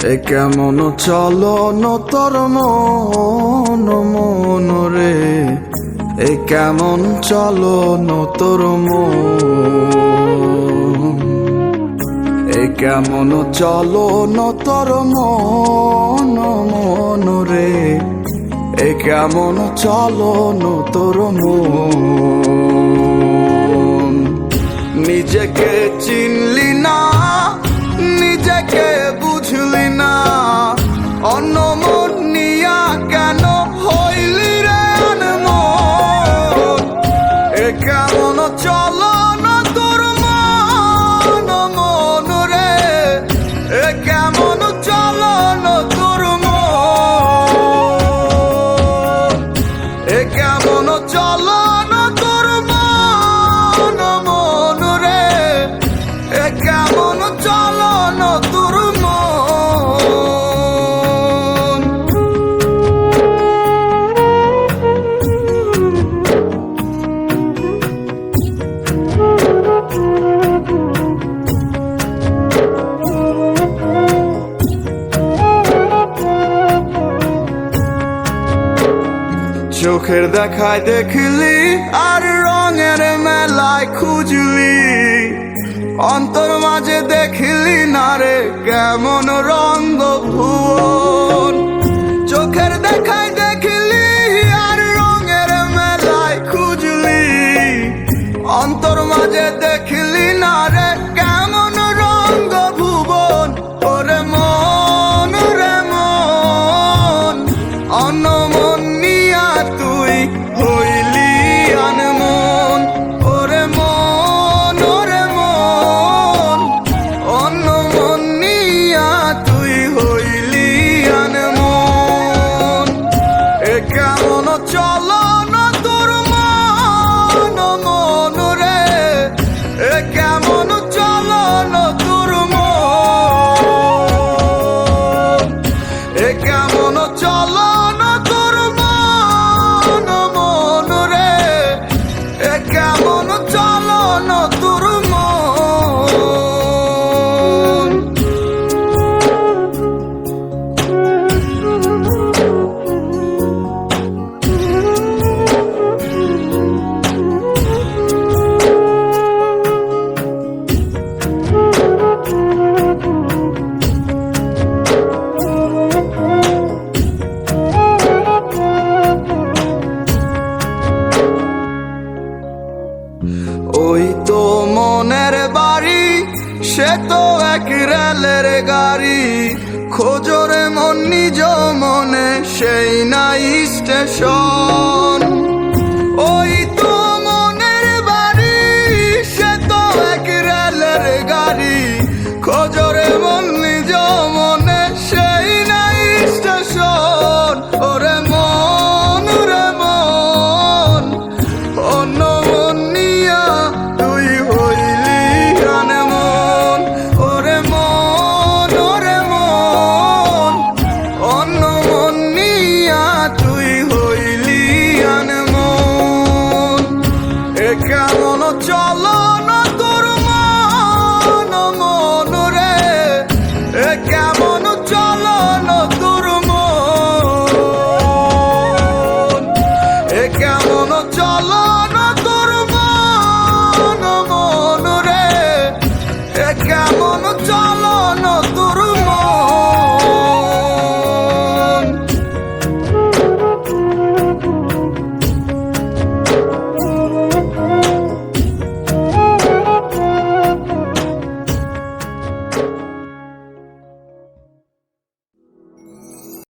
কেমন চলন তোর মন মন রে? এ কেমন চলন তোর মন? এ কেমন চলন তোর মন মন রে? এ কেমন চলন তোর মন? কেমন চলন তোর মন। চোখের দেখায় দেখলি আর রঙের মেলায় খুঁজলি। অন্তর মাঝে দেখিলি না রে কেমন রঙ্গ ভুবন সে তো এক রেলের গাড়ি। খোঁজরে মন নিজ মনে সেই নাই স্টেশন। কোনো চলো